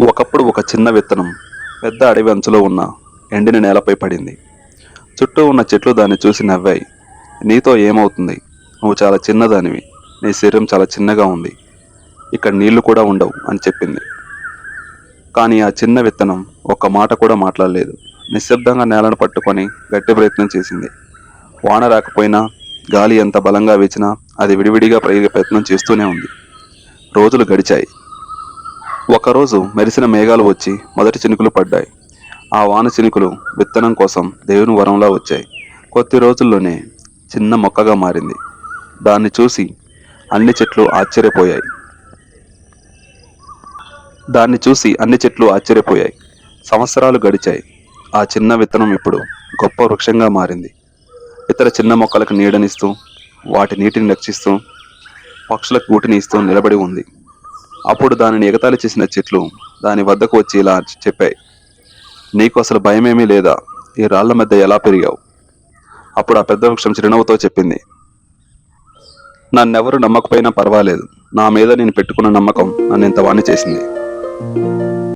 ఒకప్పుడు ఒక చిన్న విత్తనం పెద్ద అడవి అంచులో ఉన్న ఎండిన నేలపై పడింది. చుట్టూ ఉన్న చెట్లు దాన్ని చూసి నవ్వాయి. నీతో ఏమవుతుంది? నువ్వు చాలా చిన్నదానివి. నీ శరీరం చాలా చిన్నగా ఉంది. ఇక్కడ నీళ్ళు కూడా ఉండవు అని చెప్పింది. కానీ ఆ చిన్న విత్తనం ఒక్క మాట కూడా మాట్లాడలేదు. నిశ్శబ్దంగా నేలను పట్టుకొని గట్టి ప్రయత్నం చేసింది. వాన రాకపోయినా గాలి ఎంత బలంగా వేచినా అది విడివిడిగా ప్రయోగ ప్రయత్నం చేస్తూనే ఉంది. రోజులు గడిచాయి. ఒకరోజు మెరిసిన మేఘాలు వచ్చి మొదటి చినుకులు పడ్డాయి. ఆ వాన చినుకులు విత్తనం కోసం దేవుని వరంలా వచ్చాయి. కొద్ది రోజుల్లోనే చిన్న మొక్కగా మారింది. దాన్ని చూసి అన్ని చెట్లు ఆశ్చర్యపోయాయి. దాన్ని చూసి అన్ని చెట్లు ఆశ్చర్యపోయాయి. సంవత్సరాలు గడిచాయి. ఆ చిన్న విత్తనం ఇప్పుడు గొప్ప వృక్షంగా మారింది. ఇతర చిన్న మొక్కలకు నీడనిస్తూ వాటి నీటిని రక్షిస్తూ పక్షులకు గూటిని ఇస్తూ నిలబడి ఉంది. అప్పుడు దానిని ఎగతాళి చేసిన చెట్లు దాని వద్దకు వచ్చి ఇలా చెప్పాయి నీకు అసలు భయమేమీ లేదా? ఈ రాళ్ళ మధ్య ఎలా పెరిగావు? అప్పుడు ఆ పెద్ద వృక్షం చిరునవ్వుతో చెప్పింది నన్నెవరు నమ్మకపోయినా పర్వాలేదు. నా మీద నేను పెట్టుకున్న నమ్మకం నన్ను ఇంత వాణి చేసింది.